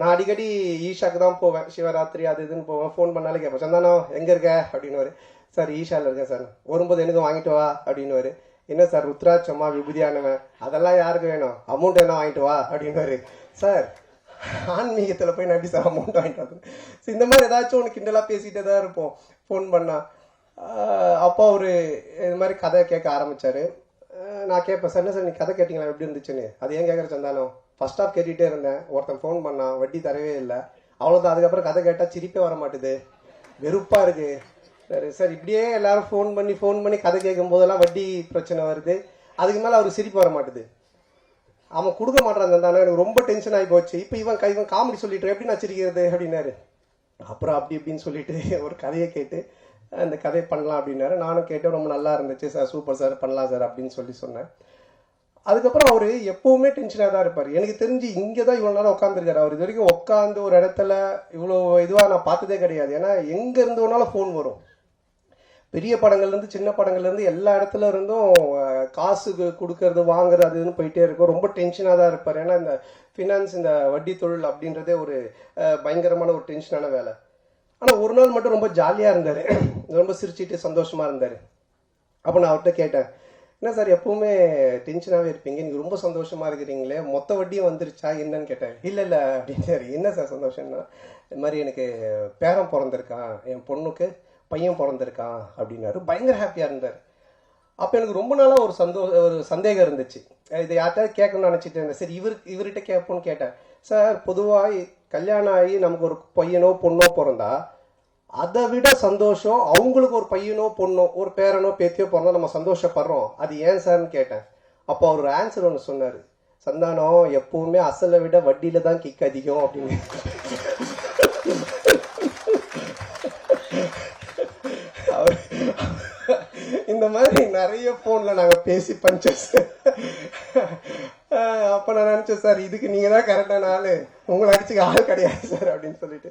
நான் அடிக்கடி ஈஷாக்கு தான் போவேன். சிவராத்திரி அது இதுன்னு போவேன். ஃபோன் பண்ணாலே கேட்பேன். சந்தானம் எங்கே இருக்க? அப்படின்னு சார் ஈஷாவில் இருக்கேன் சார். வரும்போது எனக்கு வாங்கிட்டு வா. அப்படின்னு என்ன சார் ருத்ராட்சம்மா விபூதியானவன்? அதெல்லாம் யாருக்கு வேணும்? அமௌண்ட் என்ன வாங்கிட்டு வா? அப்படின்னு சார் ஆன்மீகத்தில் போய் நான் எப்படி சார் அமௌண்ட் வாங்கிட்டு வந்து ஸோ இந்த மாதிரி ஏதாச்சும் ஒன்று கிண்டலாக பேசிகிட்டே தான் இருப்போம். ஃபோன் பண்ணா. அப்போ அவர் இது மாதிரி கதை கேட்க ஆரம்பித்தார் நான் கேட்பேன் சார் என்ன சார் நீ கதை கேட்டிங்களா? எப்படி இருந்துச்சுன்னு? அது ஏன் கேட்குற சந்தானம் ஃபர்ஸ்ட் ஆஃப் கேட்டுகிட்டே இருந்தேன். ஒருத்தன் ஃபோன் பண்ணான். வட்டி தரவே இல்லை. அவ்வளோதான் அதுக்கப்புறம் கதை கேட்டால் சிரிப்பே வர மாட்டுது வெறுப்பாக இருக்குது சரி சார். இப்படியே எல்லாரும் ஃபோன் பண்ணி ஃபோன் பண்ணி கதை கேட்கும் போதெல்லாம் வட்டி பிரச்சனை வருது. அதுக்கு மேலே அவருக்கு சிரிப்பு வர மாட்டுது அவன் கொடுக்க மாட்டான் தானே எனக்கு ரொம்ப டென்ஷன் ஆகி போச்சு. இப்போ இவன் இவன் காமெடி சொல்லிட்டு எப்படி நான் சிரிக்கிறது? அப்படின்னாரு. அப்புறம் அப்படி இப்படின்னு சொல்லிட்டு ஒரு கதையை கேட்டு அந்த கதையை பண்ணலாம் அப்படின்னாரு. நானும் கேட்டேன். ரொம்ப நல்லா இருந்துச்சு சார். Super sir. பண்ணலாம் சார் அப்படின்னு சொல்லி சொன்னேன். அதுக்கப்புறம் அவர் எப்பவுமே டென்ஷனாக தான் இருப்பார். எனக்கு தெரிஞ்சு இங்கே தான் இவ்வளோ நேரம் உட்காந்துருக்காரு அவர் இது வரைக்கும் உட்காந்து ஒரு இடத்துல இவ்வளோ இதுவாக நான் பார்த்ததே கிடையாது. ஏன்னா எங்கே இருந்து வேணாலும் ஃபோன் வரும். பெரிய படங்கள்லேருந்து சின்ன படங்கள்லேருந்து எல்லா இடத்துல இருந்தும் காசு கொடுக்கறது வாங்குறது அதுன்னு இதுன்னு போயிட்டே இருக்கும். ரொம்ப டென்ஷனாக தான் இருப்பார். ஏன்னா இந்த ஃபினான்ஸ் இந்த வட்டி தொழில் அப்படின்றதே ஒரு பயங்கரமான ஒரு டென்ஷனான வேலை. ஆனால் ஒரு நாள் மட்டும் ரொம்ப ஜாலியாக இருந்தார். ரொம்ப சிரிச்சிட்டு சந்தோஷமாக இருந்தார். அப்போ நான் அவர்கிட்ட கேட்டேன் என்ன சார் எப்பவுமே டென்ஷனாகவே இருப்பீங்க. நீங்கள் ரொம்ப சந்தோஷமாக இருக்கிறீங்களே மொத்த வட்டியும் வந்துருச்சா? என்னன்னு கேட்டேன் இல்லை இல்லை அப்படின்னாரு என்ன சார் சந்தோஷம்னா இது மாதிரி எனக்கு பேரன் பிறந்திருக்கான் என் பொண்ணுக்கு பையன் பிறந்திருக்கான் அப்படின்னாரு. பயங்கர ஹாப்பியாக இருந்தார். அப்போ எனக்கு ரொம்ப நாளாக ஒரு சந்தோ ஒரு சந்தேகம் இருந்துச்சு. இதை யார்கிட்ட கேட்கணும்னு நினச்சிட்டு இருந்தேன். சரி இவர் இவர்கிட்ட கேட்போன்னு கேட்டேன். சார் பொதுவாக கல்யாணம் ஆகி நமக்கு ஒரு பையனோ பொண்ணோ பிறந்தா அதை விட சந்தோஷம் அவங்களுக்கு ஒரு பையனோ பொண்ணோ ஒரு பேரனோ பேத்தியோ பிறந்தா நம்ம சந்தோஷப்படுறோம். அது ஏன் சார்னு கேட்டேன். அப்போ அவர் ஆன்சர் ஒன்று சொன்னார். சந்தானம் எப்பவுமே அசலை விட வட்டியில தான் கிக் அதிகம் அப்படின்னு. இந்த மாதிரி நிறைய ஃபோனில் நாங்கள் பேசி பஞ்சஸ் அப்போ நான் நினச்சேன் சார் இதுக்கு நீங்கள் தான் கரெக்டான ஆள். உங்களை அடிச்சுக்க ஆள் கிடையாது சார் அப்படின்னு சொல்லிட்டு.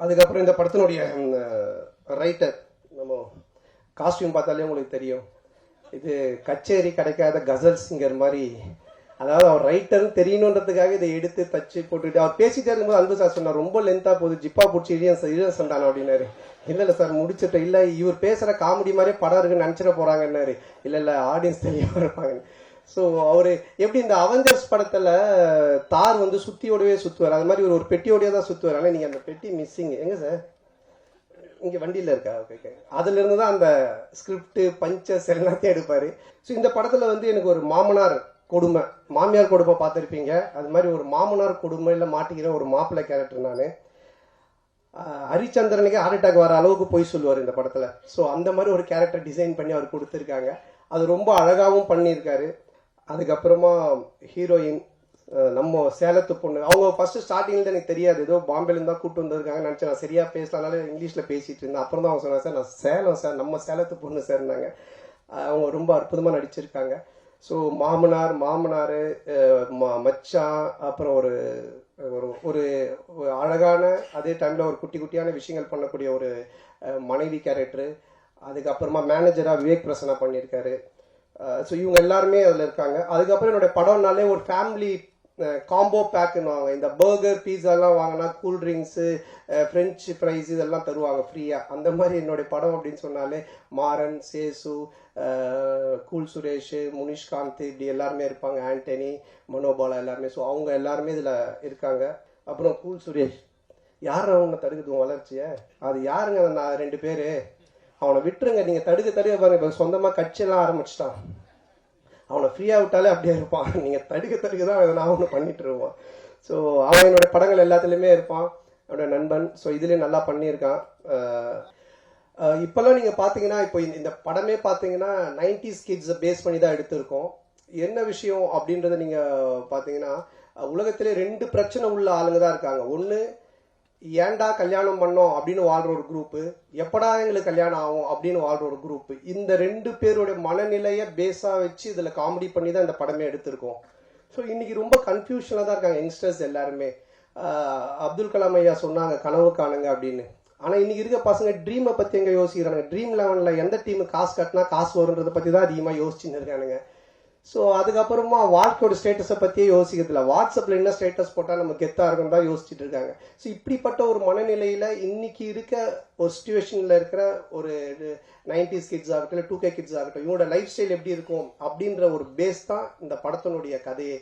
அதுக்கப்புறம் இந்த படத்தினுடைய ரைட்டர் நம்ம காஸ்டியூம் பார்த்தாலே உங்களுக்கு தெரியும். இது கச்சேரி கிடைக்காத கசல் சிங்கர் மாதிரி. அதாவது அவர் ரைட்டர்னு தெரியணுன்றதுக்காக இதை எடுத்து தச்சு போட்டுட்டு அவர் பேசிட்டே இருக்கும்போது அன்பு சார் சொன்னார் ரொம்ப லென்த்தாக போகுது ஜிப்பா பிடிச்சி இழிய இழிய சண்டான அப்படின்னாரு. இல்லை இல்லை சார் முடிச்சிட்டேன். இல்லை இவர் பேசுகிற காமெடி மாதிரி படம் இருக்குன்னு நினச்சிட போகிறாங்கன்னாரு இல்லை இல்லை ஆடியன்ஸ் தெரியாம இருப்பாங்க ஸோ அவர் எப்படி இந்த அவெஞ்சர்ஸ் படத்தில் தார் வந்து சுத்தியோடவே சுற்றுவார் அது மாதிரி ஒரு ஒரு பெட்டியோடயே தான் சுற்றுவார் ஆனால் நீங்கள் அந்த பெட்டி மிஸ்ஸிங் எங்க சார் இங்கே வண்டியில் இருக்கா? ஓகே ஓகே அதுலேருந்து தான் அந்த ஸ்கிரிப்ட் பஞ்சஸ் எல்லாத்தையும் எடுப்பார். ஸோ இந்த படத்தில் வந்து எனக்கு ஒரு மாமனார் கொடுமை. மாமியார் கொடுமை பார்த்துருப்பீங்க. அது மாதிரி ஒரு மாமனார் கொடுமையில் மாட்டிக்கிற ஒரு மாப்பிள்ளை கேரக்டர் நான். ஹரிச்சந்திரனுக்கு ஹார்ட் அட்டாக் வர அளவுக்கு போய் சொல்லுவார் இந்த படத்தில். ஸோ அந்த மாதிரி ஒரு கேரக்டர் டிசைன் பண்ணி அவர் கொடுத்துருக்காங்க. அது ரொம்ப அழகாகவும் பண்ணியிருக்காரு. அதுக்கப்புறமா ஹீரோயின் நம்ம சேலத்து பொண்ணு அவங்க ஃபர்ஸ்ட் ஸ்டார்டிங்ல எனக்கு தெரியாது. ஏதோ பாம்பேல தான் கூட்டு வந்திருக்காங்க நினச்சேன். நான் சரியா பேசலனால இங்கிலீஷ்ல பேசிட்டு இருந்தேன். அப்புறம் தான் அவங்க சொன்னாங்க சார் நான் சேலம் சார். நம்ம சேலத்து பொண்ணு சேர்ந்தாங்க அவங்க ரொம்ப அற்புதமா நடிச்சிருக்காங்க. ஸோ மாமனார் மாமனார் ம- மச்சான் அப்புறம் ஒரு ஒரு ஒரு ஒரு அழகான அதே டைமில் ஒரு குட்டி குட்டியான விஷயங்கள் பண்ணக்கூடிய ஒரு மனைவி கேரக்டரு அதுக்கப்புறமா மேனேஜராக விவேக் பிரசனா பண்ணியிருக்காரு. ஸோ இவங்க எல்லாருமே அதில் இருக்காங்க. அதுக்கப்புறம் என்னோட படம்னாலே ஒரு ஃபேமிலி காம்போ பேக்குன்னுவாங்க இந்த பர்கர் பீஸாலாம் வாங்கினா கூல் ட்ரிங்க்ஸு ஃப்ரெஞ்ச் ஃப்ரைஸ் இதெல்லாம் தருவாங்க ஃப்ரீயாக அந்த மாதிரி என்னுடைய படம் அப்படின்னு சொன்னாலே மாறன் சேசு கூல் சுரேஷ் முனிஷ்காந்த் இப்படி எல்லாருமே இருப்பாங்க. ஆண்டனி மனோபாலா எல்லாருமே. ஸோ அவங்க எல்லாருமே இதில் இருக்காங்க. அப்புறம் கூல் சுரேஷ். யார் அவங்க தடுக்குது? வளர்ச்சியை? அது யாருங்க? நான் ரெண்டு பேர். அவனை விட்டுருங்க நீங்கள் தடுக்க தடுக்க பாருங்க. இப்போ சொந்தமாக கட்சியெல்லாம் ஆரம்பிச்சிட்டான். அவனை ஃப்ரீயாக விட்டாலே அப்படியே இருப்பான். நீங்கள் தடுக்க தடுக்க தான் எதனா ஒன்று பண்ணிட்டு இருப்பான். ஸோ அவன் என்னோட படங்கள் எல்லாத்துலேயுமே இருப்பான். என்னோட நண்பன். ஸோ இதுலேயும் நல்லா பண்ணியிருக்கான். இப்போல்லாம் நீங்கள் பார்த்தீங்கன்னா இப்போ இந்த- படமே பார்த்தீங்கன்னா நைன்டிஸ் கிட்ஸை பேஸ் பண்ணி தான் எடுத்திருக்கோம். என்ன விஷயம் அப்படின்றத நீங்கள் பார்த்தீங்கன்னா உலகத்திலே ரெண்டு பிரச்சனை உள்ள ஆளுங்க தான் இருக்காங்க. ஒன்று ஏன்டா கல்யாணம் பண்ணோம் அப்படின்னு வாழ்ற ஒரு குரூப்பு எப்படா எங்களுக்கு கல்யாணம் ஆகும் அப்படின்னு வாழ்ற ஒரு குரூப் இந்த ரெண்டு பேருடைய மனநிலையை பேஸாக வச்சு இதில் காமெடி பண்ணி தான் இந்த படமே எடுத்திருக்கோம். ஸோ இன்னைக்கு ரொம்ப கன்ஃபியூஷனில் தான் இருக்காங்க யங்ஸ்டர்ஸ் எல்லாருமே. அப்துல் கலாம் ஐயா சொன்னாங்க கனவு காணுங்க அப்படின்னு. ஆனால் இன்னைக்கு இருக்க பசங்க ட்ரீமை பற்றி எங்கே யோசிக்கிறாங்க ட்ரீம் லெவனில் எந்த டீம் காசு கட்டினா காசு வருன்றதை பற்றி தான் அதிகமாக யோசிச்சுன்னு இருக்கானுங்க. ஸோ அதுக்கப்புறமா வாழ்க்கையோட ஸ்டேட்டஸை பற்றியே யோசிக்கிறதுல வாட்ஸ்அப்பில் என்ன ஸ்டேட்டஸ் போட்டால் நம்ம கெத்தாக இருக்கும் தான் யோசிச்சுட்டு இருக்காங்க. ஸோ இப்படிப்பட்ட ஒரு மனநிலையில் இன்னைக்கு இருக்க ஒரு சுச்சுவேஷனில் இருக்கிற ஒரு நைன்டிஸ் கிட்ஸ் ஆகட்டும் இல்லை டூ கே கிட்ஸ் ஆகட்டும் இவங்களோட லைஃப் ஸ்டைல் எப்படி இருக்கும் அப்படின்ற ஒரு பேஸ் தான் இந்த படத்தினுடைய கதையே.